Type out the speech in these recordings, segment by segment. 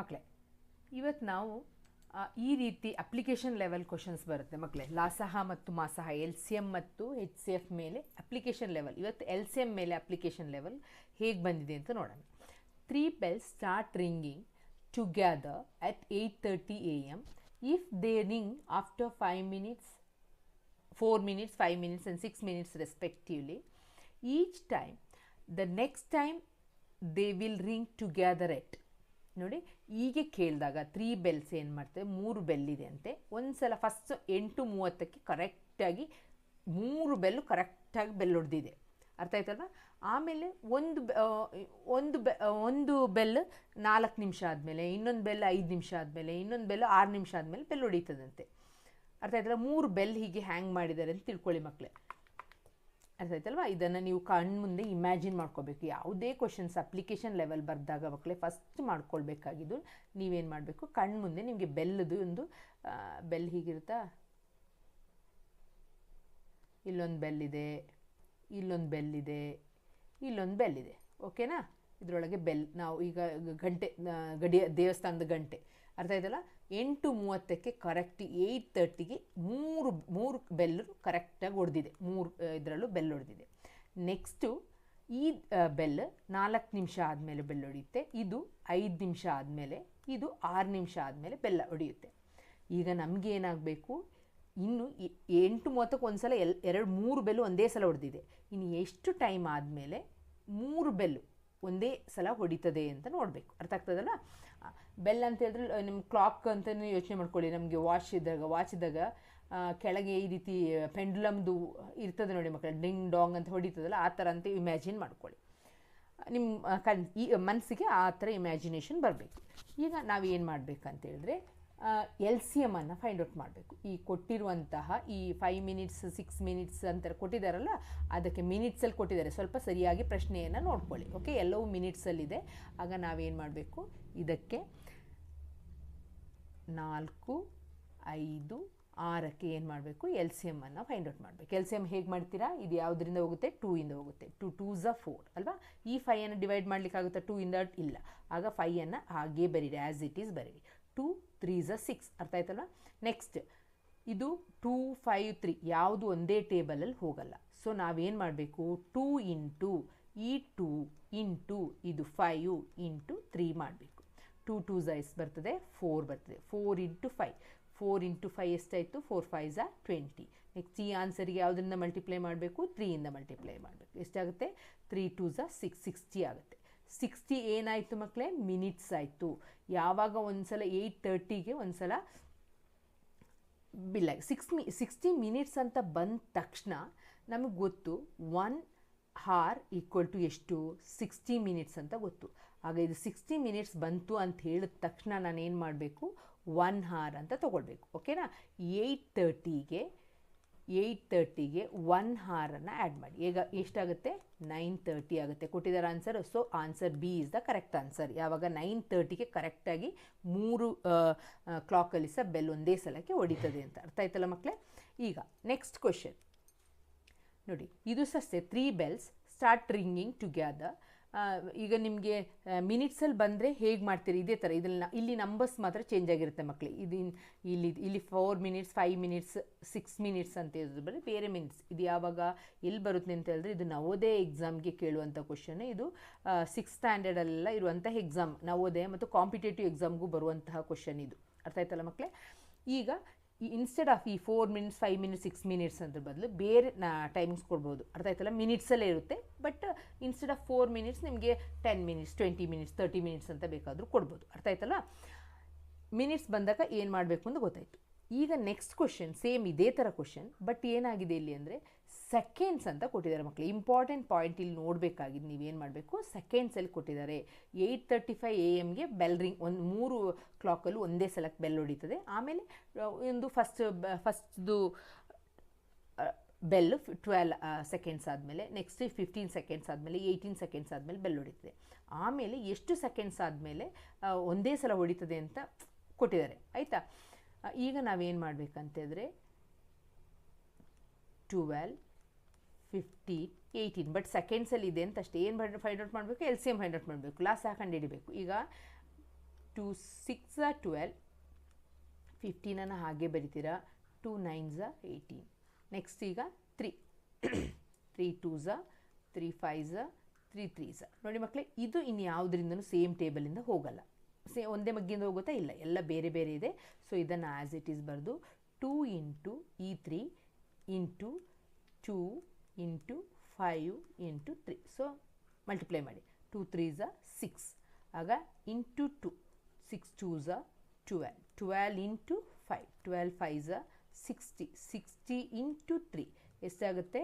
ಮಕ್ಕಳೇ ಇವತ್ತು ನಾವು ಈ ರೀತಿ ಅಪ್ಲಿಕೇಶನ್ ಲೆವೆಲ್ ಕ್ವಶನ್ಸ್ ಬರುತ್ತೆ ಮಕ್ಕಳೇ ಲಾಸಹ ಮತ್ತು ಮಾಸಹ ಎಲ್ ಸಿ ಎಂ ಮತ್ತು ಎಚ್ ಸಿ ಎಫ್ ಮೇಲೆ ಅಪ್ಲಿಕೇಶನ್ ಲೆವೆಲ್ ಇವತ್ತು ಎಲ್ ಸಿ ಎಂ ಮೇಲೆ ಅಪ್ಲಿಕೇಶನ್ ಲೆವೆಲ್ ಹೇಗೆ ಬಂದಿದೆ ಅಂತ ನೋಡೋಣ. Three bells start ringing together at eight thirty A M if they ring after five minutes 4 minutes, 5 minutes, and 6 minutes respectively. Each time, the next time they will ring together at ನೋಡಿ, ಹೀಗೆ ಕೇಳಿದಾಗ three bells ಏನು ಮಾಡ್ತೇವೆ ಮೂರು ಬೆಲ್ಲಿದೆ ಅಂತೆ. ಒಂದು ಸಲ first ಎಂಟು ಮೂವತ್ತಕ್ಕೆ ಕರೆಕ್ಟಾಗಿ ಮೂರು ಬೆಲ್ಲು ಕರೆಕ್ಟಾಗಿ ಬೆಲ್ ಹೊಡೆದಿದೆ. ಅರ್ಥ ಆಯ್ತಲ್ವ? ಆಮೇಲೆ ಒಂದು ಒಂದು ಒಂದು ಬೆಲ್ ನಾಲ್ಕು ನಿಮಿಷ ಆದಮೇಲೆ, ಇನ್ನೊಂದು ಬೆಲ್ ಐದು ನಿಮಿಷ ಆದಮೇಲೆ, ಇನ್ನೊಂದು ಬೆಲ್ ಆರು ನಿಮಿಷ ಆದಮೇಲೆ ಬೆಲ್ ಹೊಡೀತದಂತೆ. ಅರ್ಥ ಆಯ್ತಲ್ಲ? ಮೂರು ಬೆಲ್ ಹೀಗೆ ಹ್ಯಾಂಗ್ ಮಾಡಿದ್ದಾರೆ ಅಂತ ತಿಳ್ಕೊಳ್ಳಿ ಮಕ್ಕಳೇ ಅರ್ಥ ಆಯ್ತಲ್ವಾ? ಇದನ್ನು ನೀವು ಕಣ್ಣು ಮುಂದೆ ಇಮ್ಯಾಜಿನ್ ಮಾಡ್ಕೋಬೇಕು. ಯಾವುದೇ ಕ್ವಶನ್ಸ್ ಅಪ್ಲಿಕೇಶನ್ ಲೆವೆಲ್ ಬರೆದಾಗ ಮಕ್ಕಳೇ ಫಸ್ಟ್ ಮಾಡ್ಕೊಳ್ಬೇಕಾಗಿದ್ದು ನೀವೇನು ಮಾಡಬೇಕು? ಕಣ್ಣು ಮುಂದೆ ನಿಮಗೆ ಬೆಲ್ಲದು ಒಂದು ಬೆಲ್ ಹೀಗಿರುತ್ತಾ? ಇಲ್ಲೊಂದು ಬೆಲ್ ಇದೆ, ಇಲ್ಲೊಂದು ಬೆಲ್ ಇದೆ, ಇಲ್ಲೊಂದು ಬೆಲ್ ಇದೆ. ಓಕೆನಾ? ಇದರೊಳಗೆ ಬೆಲ್. ನಾವು ಈಗ ಗಂಟೆ ಗಡಿಯ, ದೇವಸ್ಥಾನದ ಗಂಟೆ. ಅರ್ಥ ಆಯ್ತಲ್ಲ? ಎಂಟು ಮೂವತ್ತಕ್ಕೆ ಕರೆಕ್ಟ್ ಏಯ್ಟ್ ತರ್ಟಿಗೆ ಮೂರು ಮೂರು ಬೆಲ್ಲು ಕರೆಕ್ಟಾಗಿ ಹೊಡೆದಿದೆ ಮೂರು ಇದರಲ್ಲೂ ಬೆಲ್ ಹೊಡೆದಿದೆ ನೆಕ್ಸ್ಟು ಈ ಬೆಲ್ ನಾಲ್ಕು ನಿಮಿಷ ಆದಮೇಲೆ ಬೆಲ್ ಹೊಡೆಯುತ್ತೆ ಇದು ಐದು ನಿಮಿಷ ಆದಮೇಲೆ, ಇದು ಆರು ನಿಮಿಷ ಆದಮೇಲೆ ಬೆಲ್ಲ ಹೊಡೆಯುತ್ತೆ ಈಗ ನಮಗೆ ಏನಾಗಬೇಕು? ಇನ್ನು ಎಂಟು ಮೂವತ್ತಕ್ಕೆ ಒಂದು ಸಲ ಎಲ್, ಎರಡು, ಮೂರು ಬೆಲ್ಲು ಒಂದೇ ಸಲ ಹೊಡೆದಿದೆ ಇನ್ನು ಎಷ್ಟು ಟೈಮ್ ಆದಮೇಲೆ? ಮೂರು ಬೆಲ್ಲು. ಒಂದೇ ಸಲ ಹೊಡಿತದೆ ಅಂತ ನೋಡಬೇಕು. ಅರ್ಥ ಆಗ್ತದಲ್ಲ? ಬೆಲ್ ಅಂತ ಹೇಳಿದ್ರೆ ನಿಮ್ಮ ಕ್ಲಾಕ್ ಅಂತಲೇ ಯೋಚನೆ ಮಾಡ್ಕೊಳ್ಳಿ. ನಮಗೆ ವಾಚ್ ಇದ್ದಾಗ ವಾಚ್ ಇದ್ದಾಗ ಕೆಳಗೆ ಈ ರೀತಿ ಪೆಂಡ್ಲಮ್ದು ಇರ್ತದೆ ನೋಡಿ ಮಕ್ಕಳ ಡಿಂಗ್ ಡಾಂಗ್ ಅಂತ ಹೊಡಿತದಲ್ಲ, ಆ ಥರ ಅಂತ ಇಮ್ಯಾಜಿನ್ ಮಾಡ್ಕೊಳ್ಳಿ. ನಿಮ್ಮ ಕಣ್, ಈ ಮನಸ್ಸಿಗೆ ಆ ಥರ ಇಮ್ಯಾಜಿನೇಷನ್ ಬರಬೇಕು. ಈಗ ನಾವು ಏನು ಮಾಡಬೇಕಂತ ಹೇಳಿದ್ರೆ ಎಲ್ ಸಿ ಅನ್ನು ಫೈಂಡ್ ಔಟ್ ಮಾಡಬೇಕು. ಈ ಕೊಟ್ಟಿರುವಂತಹ ಈ ಫೈವ್ ಮಿನಿಟ್ಸ್ ಸಿಕ್ಸ್ ಮಿನಿಟ್ಸ್ ಅಂತ ಕೊಟ್ಟಿದ್ದಾರಲ್ಲ ಅದಕ್ಕೆ ಮಿನಿಟ್ಸಲ್ಲಿ ಕೊಟ್ಟಿದ್ದಾರೆ. ಸ್ವಲ್ಪ ಸರಿಯಾಗಿ ಪ್ರಶ್ನೆಯನ್ನು ನೋಡ್ಕೊಳ್ಳಿ. ಓಕೆ ಎಲ್ಲವೂ ಮಿನಿಟ್ಸಲ್ಲಿದೆ ಆಗ ನಾವೇನು ಮಾಡಬೇಕು? ಇದಕ್ಕೆ ನಾಲ್ಕು, ಐದು, ಆರಕ್ಕೆ ಏನು ಮಾಡಬೇಕು? ಎಲ್ ಸಿ ಎಮ್ಮನ್ನು ಫೈಂಡ್ ಔಟ್ ಮಾಡಬೇಕು. ಎಲ್ ಸಿ ಎಂ ಹೇಗೆ ಮಾಡ್ತೀರಾ? ಇದು ಯಾವುದರಿಂದ ಹೋಗುತ್ತೆ? ಟೂ ಇಂದ ಹೋಗುತ್ತೆ. ಟು ಟೂ ಝ ಫೋರ್ ಅಲ್ವಾ? ಈ ಫೈಯನ್ನು ಡಿವೈಡ್ ಮಾಡಲಿಕ್ಕಾಗುತ್ತಾ? ಟೂ ಇಂದ ಇಲ್ಲ. ಆಗ ಫೈಯನ್ನು ಹಾಗೇ ಬರೀರಿ ಆ್ಯಸ್ ಇಟ್ ಈಸ್ ಬರೀರಿ. ಟೂ ತ್ರೀ ಝ ಸಿಕ್ಸ್ ಅರ್ಥ ಆಯ್ತಲ್ಲ ನೆಕ್ಸ್ಟ್ ಇದು ಟೂ ಫೈವ್ ತ್ರೀ ಯಾವುದು ಒಂದೇ ಟೇಬಲಲ್ಲಿ ಹೋಗಲ್ಲ. ಸೊ ನಾವೇನು ಮಾಡಬೇಕು? ಟೂ ಇಂಟು ಈ ಟೂ ಇಂಟು ಇದು ಫೈವ್ ಇಂಟು ತ್ರೀ ಮಾಡಬೇಕು. ಟೂ ಟೂ ಝೈಸ್ ಬರ್ತದೆ ಫೋರ್ ಬರ್ತದೆ. Four into five four into five ಎಷ್ಟಾಯಿತು? ಫೋರ್ ಫೈವ್ ಝ ಟ್ವೆಂಟಿ ನೆಕ್ಸ್ಟ್ ಈ ಆನ್ಸರಿಗೆ ಯಾವುದರಿಂದ ಮಲ್ಟಿಪ್ಲೈ ಮಾಡಬೇಕು? ತ್ರೀಯಿಂದ ಮಲ್ಟಿಪ್ಲೈ ಮಾಡಬೇಕು. ಎಷ್ಟಾಗುತ್ತೆ? ತ್ರೀ ಟೂ ಝ ಸಿಕ್ಸ್ ಸಿಕ್ಸ್ಟಿ ಆಗುತ್ತೆ. ಸಿಕ್ಸ್ಟಿ ಏನಾಯಿತು ಮಕ್ಕಳೇ ಮಿನಿಟ್ಸ್ ಆಯಿತು. ಯಾವಾಗ ಒಂದು ಸಲ ಏಯ್ಟ್ ತರ್ಟಿಗೆ ಒಂದು ಸಲ ಬಿಲ್ಲ ಸಿಕ್ಸ್ ಮಿ ಸಿಕ್ಸ್ಟಿ ಮಿನಿಟ್ಸ್ ಅಂತ ಬಂದ ತಕ್ಷಣ ನಮಗೆ ಗೊತ್ತು ಒನ್ ಹಾರ್ ಈಕ್ವಲ್ ಟು ಎಷ್ಟು? ಸಿಕ್ಸ್ಟಿ ಮಿನಿಟ್ಸ್ ಅಂತ ಗೊತ್ತು. ಆಗ ಇದು ಸಿಕ್ಸ್ಟಿ ಮಿನಿಟ್ಸ್ ಬಂತು ಅಂತ ಹೇಳಿದ ತಕ್ಷಣ ನಾನು ಏನು ಮಾಡಬೇಕು? ಒನ್ ಹಾರ್ ಅಂತ ತೊಗೊಳ್ಬೇಕು. ಓಕೆನಾ ಏಯ್ಟ್ ತರ್ಟಿಗೆ ಏಯ್ಟ್ ತರ್ಟಿಗೆ ಒನ್ ಹಾರನ್ನು ಆ್ಯಡ್ ಮಾಡಿ. ಈಗ ಎಷ್ಟಾಗುತ್ತೆ? ನೈನ್ ತರ್ಟಿ ಆಗುತ್ತೆ. ಕೊಟ್ಟಿದ್ದಾರೆ answer so answer B is the correct answer ಯಾವಾಗ? ನೈನ್ ತರ್ಟಿಗೆ ಕರೆಕ್ಟಾಗಿ ಮೂರು ಕ್ಲಾಕಲ್ಲಿ ಸಹ ಬೆಲ್ ಒಂದೇ ಸಲಕ್ಕೆ ಹೊಡಿತದೆ ಅಂತ ಅರ್ಥ ಆಯ್ತಲ್ಲ ಮಕ್ಕಳೇ ಈಗ ನೆಕ್ಸ್ಟ್ ಕ್ವೆಶನ್ ನೋಡಿ, ಇದು ಸಹ three bells start ringing together ಈಗ ನಿಮಗೆ ಮಿನಿಟ್ಸಲ್ಲಿ ಬಂದರೆ ಹೇಗೆ ಮಾಡ್ತೀರಿ? ಇದೇ ಥರ ಇದ್ರಲ್ಲಿ ಇಲ್ಲಿ ನಂಬರ್ಸ್ ಮಾತ್ರ ಚೇಂಜ್ ಆಗಿರುತ್ತೆ ಮಕ್ಕಳು ಇದು ಇಲ್ಲಿ ಇಲ್ಲಿ four minutes five minutes six minutes ಅಂತ ಹೇಳಿದ್ರೆ ಬರೀ ಬೇರೆ ಮಿನಿಟ್ಸ್ ಇದು ಯಾವಾಗ ಎಲ್ಲಿ ಬರುತ್ತೆ ಅಂತ ಹೇಳಿದ್ರೆ ಇದು ನವೋದಯ ಎಕ್ಸಾಮ್ಗೆ ಕೇಳುವಂಥ ಕ್ವಶನ್ ಇದು ಸಿಕ್ಸ್ ಸ್ಟ್ಯಾಂಡರ್ಡಲ್ಲೆಲ್ಲ ಇರುವಂಥ ಎಕ್ಸಾಮ್ ನವೋದಯ ಮತ್ತು ಕಾಂಪಿಟೇಟಿವ್ ಎಕ್ಸಾಮ್ಗೂ ಬರುವಂತಹ ಕ್ವಶನ್ ಇದು. ಅರ್ಥ ಆಯ್ತಲ್ಲ ಮಕ್ಕಳೇ ಈಗ ಇನ್ಸ್ಟೆಡ್ ಆಫ್ ಈ four minutes five minutes six minutes ಅಂತ ಬದಲು ಬೇರೆ, ನಾ ಟೈಮಿಂಗ್ಸ್ ಕೊಡ್ಬೋದು. ಅರ್ಥ ಆಯ್ತಲ್ಲ? ಮಿನಿಟ್ಸಲ್ಲೇ ಇರುತ್ತೆ. But instead of four minutes ನಿಮಗೆ ten minutes twenty minutes thirty minutes ಅಂತ ಬೇಕಾದರೂ ಕೊಡ್ಬೋದು. ಅರ್ಥ ಆಯ್ತಲ್ಲ? ಮಿನಿಟ್ಸ್ ಬಂದಾಗ ಏನು ಮಾಡಬೇಕು ಅಂತ ಗೊತ್ತಾಯಿತು. ಈಗ ನೆಕ್ಸ್ಟ್ ಕ್ವಶನ್ ಸೇಮ್ ಇದೇ ಥರ ಕ್ವಶನ್ ಬಟ್ ಏನಾಗಿದೆ ಇಲ್ಲಿ ಅಂದರೆ ಸೆಕೆಂಡ್ಸ್ ಅಂತ ಕೊಟ್ಟಿದ್ದಾರೆ ಮಕ್ಕಳು ಇಂಪಾರ್ಟೆಂಟ್ ಪಾಯಿಂಟ್ ಇಲ್ಲಿ ನೋಡಬೇಕಾಗಿದ್ದು ನೀವೇನು ಮಾಡಬೇಕು? ಸೆಕೆಂಡ್ಸಲ್ಲಿ ಕೊಟ್ಟಿದ್ದಾರೆ. ಏಯ್ಟ್ ತರ್ಟಿ ಫೈವ್ ಎ ಎಮ್ಗೆ ಬೆಲ್ ರಿಂಗ್ ಒಂದು ಮೂರು ಕ್ಲಾಕಲ್ಲೂ ಒಂದೇ ಸಲಕ್ಕೆ ಬೆಲ್ ಹೊಡಿತದೆ. ಆಮೇಲೆ ಒಂದು ಫಸ್ಟ್ ಫಸ್ಟ್ದು ಬೆಲ್ ಟ್ವೆಲ್ ಸೆಕೆಂಡ್ಸ್ ಆದಮೇಲೆ ನೆಕ್ಸ್ಟ್ ಫಿಫ್ಟೀನ್ ಸೆಕೆಂಡ್ಸ್ ಆದಮೇಲೆ ಏಯ್ಟೀನ್ ಸೆಕೆಂಡ್ಸ್ ಆದಮೇಲೆ ಬೆಲ್ ಹೊಡಿತದೆ. ಆಮೇಲೆ ಎಷ್ಟು ಸೆಕೆಂಡ್ಸ್ ಆದಮೇಲೆ ಒಂದೇ ಸಲ ಹೊಡಿತದೆ ಅಂತ ಕೊಟ್ಟಿದ್ದಾರೆ. ಆಯಿತಾ? ಈಗ ನಾವೇನು ಮಾಡಬೇಕಂತಿದ್ರೆ ಟ್ವೆಲ್ ಫಿಫ್ಟೀನ್ ಏಯ್ಟೀನ್ ಬಟ್ ಸೆಕೆಂಡ್ಸಲ್ಲಿ ಇದೆ ಅಂತ ಅಷ್ಟೇ. ಏನು ಫೈಂಡ್ ಔಟ್ ಮಾಡಬೇಕು? L C M find out ಮಾಡಬೇಕು. ಲಾಸ್ ಹಾಕೊಂಡು ಹಿಡಿಬೇಕು? ಈಗ ಟು ಸಿಕ್ಸ ಟ್ವೆಲ್ ಫಿಫ್ಟೀನನ್ನು ಹಾಗೆ ಬರಿತೀರಾ? ಟೂ ನೈನ್ಸ ಏಯ್ಟೀನ್ ನೆಕ್ಸ್ಟ್ ಈಗ ತ್ರೀ ತ್ರೀ ಟೂ ಝ ತ್ರೀ ಫೈವ್ ತ್ರೀ ತ್ರೀ ಝ ನೋಡಿ ಮಕ್ಕಳೇ ಇದು ಇನ್ಯಾವುದರಿಂದನೂ ಸೇಮ್ ಟೇಬಲಿಂದ ಹೋಗಲ್ಲ. ಸೇ, ಒಂದೇ ಮಗ್ಗಿಂದ ಹೋಗುತ್ತಾ ಇಲ್ಲ? ಎಲ್ಲ ಬೇರೆ ಬೇರೆ ಇದೆ. ಸೊ ಇದನ್ನು ಆ್ಯಸ್ ಇಟ್ ಈಸ್ ಬರೆದು ಟೂ ಇಂಟು ಈ three into two into five into three so multiply ಮಾಡಿ. ಟೂ ತ್ರೀ ಝ ಸಿಕ್ಸ್ ಆಗ into two six two ಝ twelve twelve into five twelve five ಝ sixty sixty into three ಎಷ್ಟಾಗುತ್ತೆ?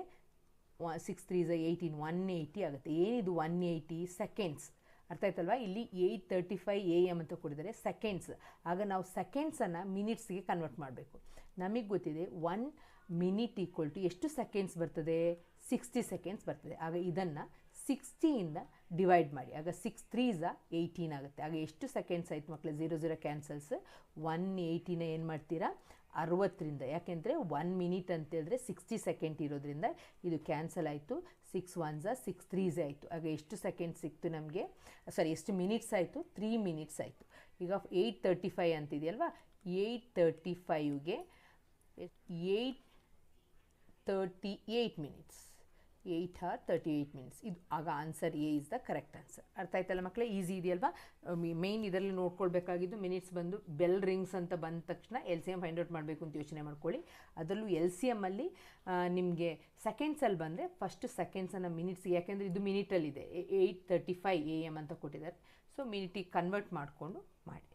Six three ಝ eighteen one eighty ಆಗುತ್ತೆ. ಏನಿದು one eighty seconds ಅರ್ಥ ಆಯ್ತಲ್ವಾ? ಇಲ್ಲಿ eight thirty five A M ಅಂತ ಕೊಡಿದರೆ ಸೆಕೆಂಡ್ಸ್ ಆಗ ನಾವು ಸೆಕೆಂಡ್ಸನ್ನು ಮಿನಿಟ್ಸ್ಗೆ ಕನ್ವರ್ಟ್ ಮಾಡಬೇಕು. ನಮಗೆ ಗೊತ್ತಿದೆ ಒನ್ ಮಿನಿಟ್ ಈಕ್ವಲ್ ಟು ಎಷ್ಟು ಸೆಕೆಂಡ್ಸ್ ಬರ್ತದೆ? ಸಿಕ್ಸ್ಟಿ ಸೆಕೆಂಡ್ಸ್ ಬರ್ತದೆ. ಆಗ ಇದನ್ನು ಸಿಕ್ಸ್ಟಿಯಿಂದ ಡಿವೈಡ್ ಮಾಡಿ. ಆಗ ಸಿಕ್ಸ್ ತ್ರೀಸ ಏಯ್ಟೀನ್ ಆಗುತ್ತೆ. ಆಗ ಎಷ್ಟು ಸೆಕೆಂಡ್ಸ್ ಆಯಿತು ಮಕ್ಕಳು ಝೀರೋ ಝೀರೋ ಕ್ಯಾನ್ಸಲ್ಸ್. ಒನ್ ಏಯ್ಟಿನ ಏನು ಮಾಡ್ತೀರಾ? ಅರವತ್ತರಿಂದ ಯಾಕೆಂದರೆ ಒನ್ ಮಿನಿಟ್ ಅಂತೇಳಿದ್ರೆ ಸಿಕ್ಸ್ಟಿ ಸೆಕೆಂಡ್ ಇರೋದ್ರಿಂದ ಇದು ಕ್ಯಾನ್ಸಲ್ ಆಯಿತು. ಸಿಕ್ಸ್ ಒನ್ಸ ಸಿಕ್ಸ್ ತ್ರೀಸ್ ಆಯಿತು. ಆಗ ಎಷ್ಟು ಸೆಕೆಂಡ್ ಸಿಕ್ತು ನಮಗೆ? ಸಾರಿ, ಎಷ್ಟು ಮಿನಿಟ್ಸ್ ಆಯಿತು? ತ್ರೀ ಮಿನಿಟ್ಸ್ ಆಯಿತು. ಈಗ ಏಯ್ಟ್ ತರ್ಟಿ ಫೈವ್ ಅಂತಿದೆಯಲ್ವಾ? Eight thirty ಫೈವ್ಗೆ eight thirty eight minutes eight or thirty eight minutes ಇದು ಆಗ answer A is the correct answer ಅರ್ಥ ಆಯ್ತಲ್ಲ ಮಕ್ಕಳೇ ಈಸಿ ಇದೆಯಲ್ವಾ? ಮೇನ್ ಇದರಲ್ಲಿ ನೋಡ್ಕೊಳ್ಬೇಕಾಗಿದ್ದು ಮಿನಿಟ್ಸ್ ಬಂದು ಬೆಲ್ ರಿಂಗ್ಸ್ ಅಂತ ಬಂದ ತಕ್ಷಣ L C M find out ಮಾಡಬೇಕು ಅಂತ ಯೋಚನೆ ಮಾಡ್ಕೊಳ್ಳಿ. ಅದರಲ್ಲೂ ಎಲ್ ಸಿ ಎಮ್ಮಲ್ಲಿ ನಿಮಗೆ ಸೆಕೆಂಡ್ಸಲ್ಲಿ ಬಂದರೆ ಫಸ್ಟ್ ಸೆಕೆಂಡ್ಸನ್ನು ಮಿನಿಟ್ಸ್ ಯಾಕೆಂದರೆ ಇದು ಮಿನಿಟಲ್ಲಿದೆ eight thirty five A M ಅಂತ ಕೊಟ್ಟಿದ್ದಾರೆ. ಸೊ ಮಿನಿಟಿಗೆ ಕನ್ವರ್ಟ್ ಮಾಡಿಕೊಂಡು ಮಾಡಿ.